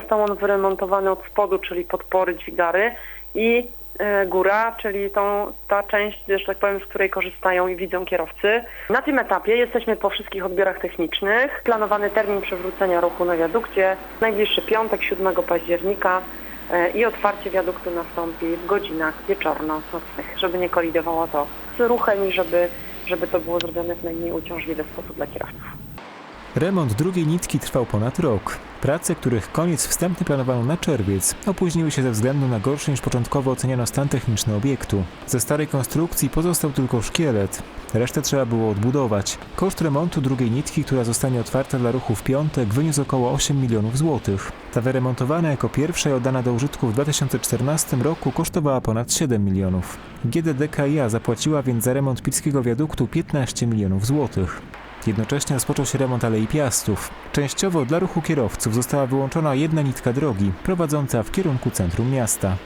Został on wyremontowany od spodu, czyli podpory dźwigary i e, góra, czyli tą, ta część, że tak powiem, z której korzystają i widzą kierowcy. Na tym etapie jesteśmy po wszystkich odbiorach technicznych. Planowany termin przywrócenia ruchu na wiadukcie najbliższy piątek, 7 października e, i otwarcie wiaduktu nastąpi w godzinach wieczorno-nocnych, żeby nie kolidowało to z ruchem i żeby, żeby to było zrobione w najmniej uciążliwy sposób dla kierowców. Remont drugiej nitki trwał ponad rok. Prace, których koniec wstępny planowano na czerwiec, opóźniły się ze względu na gorszy niż początkowo oceniano stan techniczny obiektu. Ze starej konstrukcji pozostał tylko szkielet. Resztę trzeba było odbudować. Koszt remontu drugiej nitki, która zostanie otwarta dla ruchu w piątek, wyniósł około 8 milionów złotych. Ta wyremontowana jako pierwsza i oddana do użytku w 2014 roku kosztowała ponad 7 milionów. GDDKiA zapłaciła więc za remont pilskiego wiaduktu 15 milionów złotych. Jednocześnie rozpoczął się remont Alei Piastów. Częściowo dla ruchu kierowców została wyłączona jedna nitka drogi prowadząca w kierunku centrum miasta.